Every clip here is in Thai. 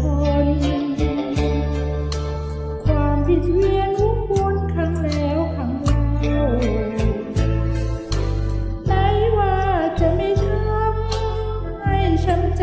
คนความผิดเวียนวุ่นวนครั้งแล้วครั้งเล่าไหนว่าจะไม่ทำให้ช้ำใจ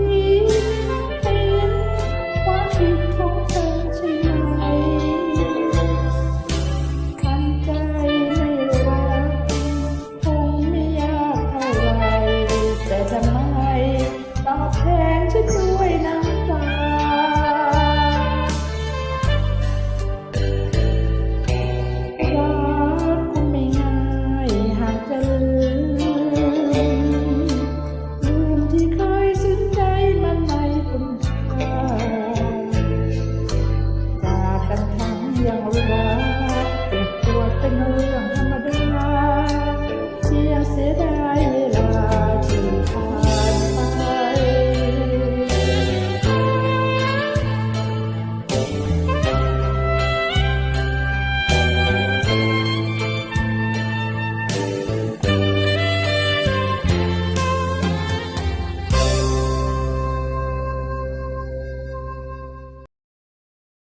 você é